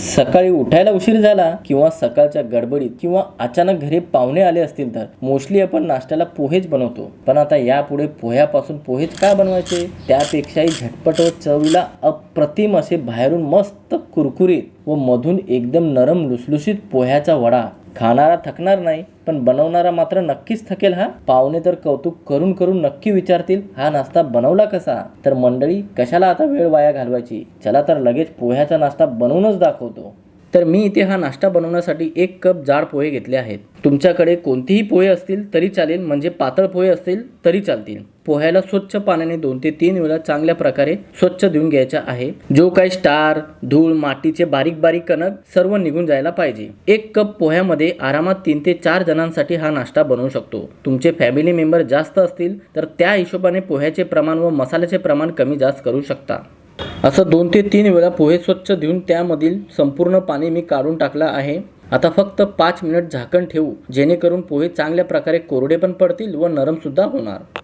सकाळी उठायला उशीर झाला किंवा सकाळच्या गडबडीत किंवा अचानक घरी पाहुणे आले असतील तर मोस्टली आपण नाश्त्याला पोहेच बनवतो. पण आता यापुढे पोह्यापासून पोहेच का बनवायचे? त्यापेक्षाही झटपट व चवीला अप्रतिम असे बाहेरून मस्त कुरकुरीत व मधून एकदम नरम लुसलुशीत पोह्याचा वडा. खाणारा थकणार नाही पण बनवणारा मात्र नक्कीच थकेल हा. पाहुणे तर कौतुक करून करून नक्की विचारतील हा नाश्ता बनवला कसा? तर मंडळी कशाला आता वेळ वाया घालवायची? चला तर लगेच पोह्याचा नाश्ता बनवूनच दाखवतो. तर मी इथे हा नाश्ता बनवण्यासाठी एक कप जाड पोहे घेतले आहेत. तुमच्याकडे कोणतेही पोहे असतील तरी चालेल म्हणजे पातळ पोहे असतील तरी चालतील. पोह्याला स्वच्छ पाण्याने दोन ते तीन वेळा चांगल्या प्रकारे स्वच्छ धुवून घ्यायचा आहे. जो काही स्टार धूळ मातीचे बारीक बारीक कणक सर्व निघून जायला पाहिजे. एक कप पोह्यामध्ये आरामात तीन ते चार जणांसाठी हा नाश्ता बनवू शकतो. तुमचे फॅमिली मेंबर जास्त असतील तर त्या हिशोबाने पोह्याचे प्रमाण व मसाल्याचे प्रमाण कमी जास्त करू शकता. असं दोन ते तीन वेळा पोहे स्वच्छ देऊन त्यामधील संपूर्ण पाणी मी काढून टाकलं आहे. आता फक्त पाच मिनिट झाकण ठेवू जेणेकरून पोहे चांगल्या प्रकारे कोरडे पण पडतील व नरम सुद्धा होणार.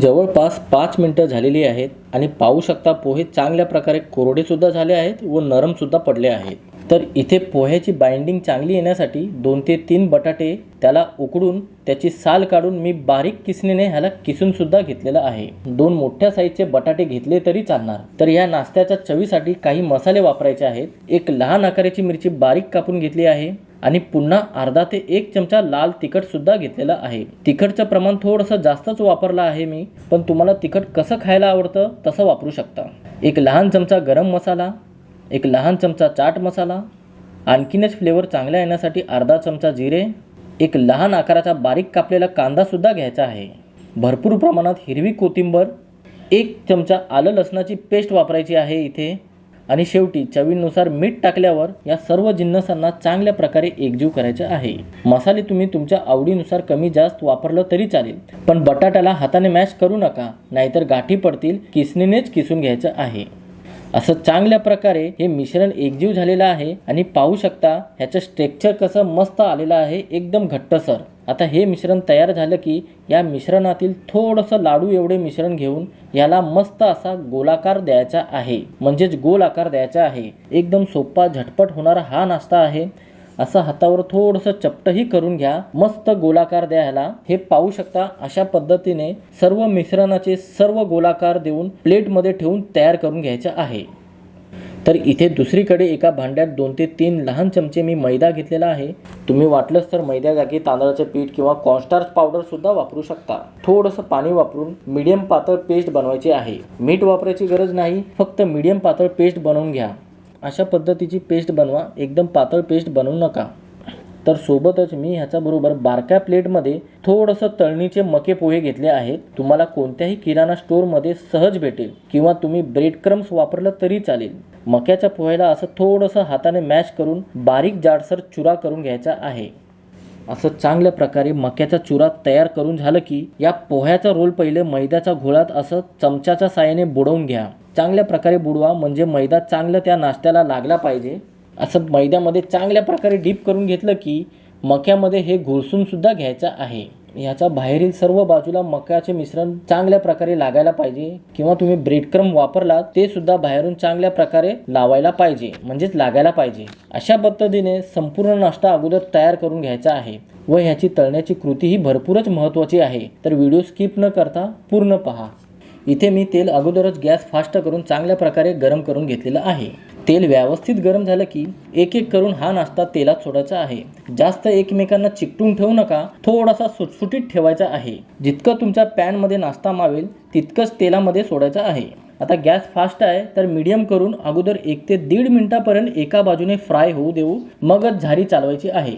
जवळपास पाच मिनिटं झालेली आहेत आणि पाहू शकता पोहे चांगल्या प्रकारे कोरडे सुद्धा झाले आहेत व नरम सुद्धा पडले आहेत. तर इथे पोह्याची बाइंडिंग चांगली येण्यासाठी दोन ते तीन बटाटे त्याला उकडून त्याची साल काढून मी बारीक किसणीने ह्याला किसूनसुद्धा घेतलेलं आहे. दोन मोठ्या साईजचे बटाटे घेतले तरी चालणार. तर ह्या नाश्त्याच्या चवीसाठी काही मसाले वापरायचे आहेत. एक लहान आकाराची मिरची बारीक कापून घेतली आहे आणि पुन्हा अर्धा ते एक चमचा लाल तिखट सुद्धा घेतलेला आहे. तिखटचं प्रमाण थोडंसं जास्तच वापरलं आहे मी पण तुम्हाला तिखट कसं खायला आवडतं तसं वापरू शकता. एक लहान चमचा गरम मसाला एक लहान चमचा चाट मसाला आणखीनच फ्लेवर चांगला येण्यासाठी अर्धा चमचा जिरे एक लहान आकाराचा बारीक कापलेला कांदासुद्धा घ्यायचा आहे. भरपूर प्रमाणात हिरवी कोथिंबर एक चमचा आलं लसणाची पेस्ट वापरायची आहे इथे. आणि शेवटी चवीनुसार मीठ टाकल्यावर या सर्व जिन्नसांना चांगल्या प्रकारे एकजीव करायचे आहे. मसाले तुम्ही तुमच्या आवडीनुसार कमी जास्त वापरलं तरी चालेल पण बटाट्याला हाताने मॅश करू नका नाहीतर गाठी पडतील किसणीनेच किसून घ्यायचं आहे. असं चांगल्या प्रकारे हे मिश्रण एकजीव झालेलं आहे आणि पाहू शकता ह्याचं स्ट्रेक्चर कसं मस्त आलेलं आहे एकदम घट्टसर. आता हे मिश्रण तयार झालं की या मिश्रणातील थोडंसं लाडू एवढे मिश्रण घेऊन याला मस्त असा गोलाकार द्यायचा आहे. म्हणजेच गोल आकार द्यायचा आहे. एकदम सोपा झटपट होणारा हा नाश्ता आहे. असं हातावर थोडंसं चपटही करून घ्या. मस्त गोलाकार द्यायला. हे पाहू शकता अशा पद्धतीने सर्व मिश्रणाचे सर्व गोलाकार देऊन प्लेटमध्ये ठेवून तयार करून घ्यायचे आहे. तर इथे दुसरीकडे एका भांड्यात दोन ते तीन लहान चमचे मी मैदा घेतलेला आहे. तुम्ही वाटलंच तर मैद्या जागी तांदळाचे पीठ किंवा कॉन्स्टार्च पावडर सुद्धा वापरू शकता. थोडंसं पाणी वापरून मीडियम पातळ पेस्ट बनवायची आहे. मीठ वापरायची गरज नाही. फक्त मीडियम पातळ पेस्ट बनवून घ्या. अशा पद्धतीची पेस्ट बनवा. एकदम पातळ पेस्ट बनवू नका. तर सोबतच मी ह्याच्याबरोबर बारक्या प्लेटमध्ये थोडंसं तळणीचे मके पोहे घेतले आहेत. तुम्हाला कोणत्याही किराणा स्टोअरमध्ये सहज भेटेल किंवा तुम्ही ब्रेड क्रम्स वापरलं तरी चालेल. मक्याच्या पोह्याला असं थोडंसं हाताने मॅश करून बारीक जाडसर चुरा करून घ्यायचा आहे. असं चांगल्या प्रकारे मक्याचा चुरा तयार करून झालं की या पोह्याचा रोल पहिले मैद्याच्या घोळात असं चमच्याच्या साहाय्याने बुडवून घ्या. चांगल्या प्रकारे बुडवा म्हणजे मैदा चांगलं त्या नाश्त्याला लागला पाहिजे. असं मैद्यामध्ये चांगल्या प्रकारे डीप करून घेतलं की मक्यामध्ये हे घोळसूनसुद्धा घ्यायचं आहे. ह्याच्या बाहेरील सर्व बाजूला मक्याचे मिश्रण चांगल्या प्रकारे लागायला पाहिजे किंवा तुम्ही ब्रेडक्रम वापरला ते सुद्धा बाहेरून चांगल्या प्रकारे लावायला पाहिजे म्हणजेच लागायला पाहिजे. अशा पद्धतीने संपूर्ण नाश्ता अगोदर तयार करून घ्यायचा आहे व ह्याची तळण्याची कृती ही भरपूरच महत्त्वाची आहे. तर व्हिडिओ स्किप न करता पूर्ण पहा. इथे मी तेल अगोदरच गॅस फास्ट करून चांगल्या प्रकारे गरम करून घेतलेलं आहे. तेल व्यवस्थित गरम झालं की एक एक करून हा नाश्ता तेलात सोडायचा आहे. जास्त एकमेकांना चिकटून ठेवू नका थोडासा सुटसुटीत ठेवायचा आहे. जितकं तुमच्या पॅनमध्ये नाश्ता मावेल तितकंच तेलामध्ये सोडायचं आहे. आता गॅस फास्ट आहे तर मीडियम करून अगोदर एक ते दीड मिनिटापर्यंत एका बाजूने फ्राय होऊ देऊ मगच झारी चालवायची आहे.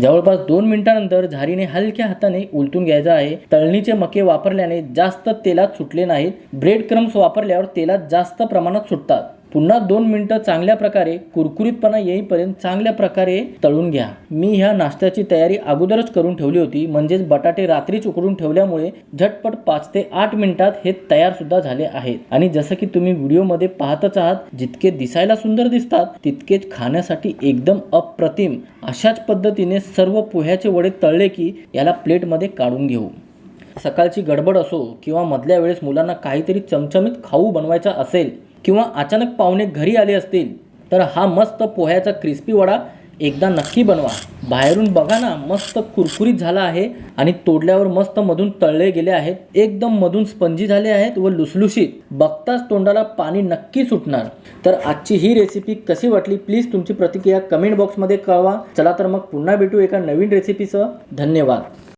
जवळपास दोन मिनिटानंतर झारीने हलक्या हाताने उलटून घ्यायचा आहे. तळणीचे मके वापरल्याने जास्त तेलात सुटले नाहीत. ब्रेड क्रम्स वापरल्यावर तेलात जास्त प्रमाणात सुटतात. पुन्हा दोन मिनटं चांगल्या प्रकारे कुरकुरीतपणा येईपर्यंत चांगल्या प्रकारे तळून घ्या. मी ह्या नाश्त्याची तयारी अगोदरच करून ठेवली होती म्हणजेच बटाटे रात्रीच उकडून ठेवल्यामुळे झटपट पाच ते आठ मिनिटात हे तयार सुद्धा झाले आहेत. आणि जसं की तुम्ही व्हिडिओमध्ये पाहतच आहात जितके दिसायला सुंदर दिसतात तितकेच खाण्यासाठी एकदम अप्रतिम अशाच पद्धतीने सर्व पोह्याचे वडे तळले की याला प्लेटमध्ये काढून घेऊ. सकाळची गडबड असो किंवा मधल्या वेळेस मुलांना काहीतरी चमचमीत खाऊ बनवायचा असेल किंवा अचानक पाहुणे घरी आले असतील तर हा मस्त पोह्याचा क्रिस्पी वडा एकदा नक्की बनवा. बाहेरून बघा ना मस्त कुरकुरीत झाला आहे आणि तोडल्यावर मस्त मधून तळले गेले आहेत एकदम मधून स्पंजी झाले आहेत व लुसलुशीत. बघताच तोंडाला पाणी नक्की सुटणार. तर आजची ही रेसिपी कशी वाटली प्लीज तुमची प्रतिक्रिया कमेंट बॉक्समध्ये कळवा. चला तर मग पुन्हा भेटू एका नवीन रेसिपीसह धन्यवाद.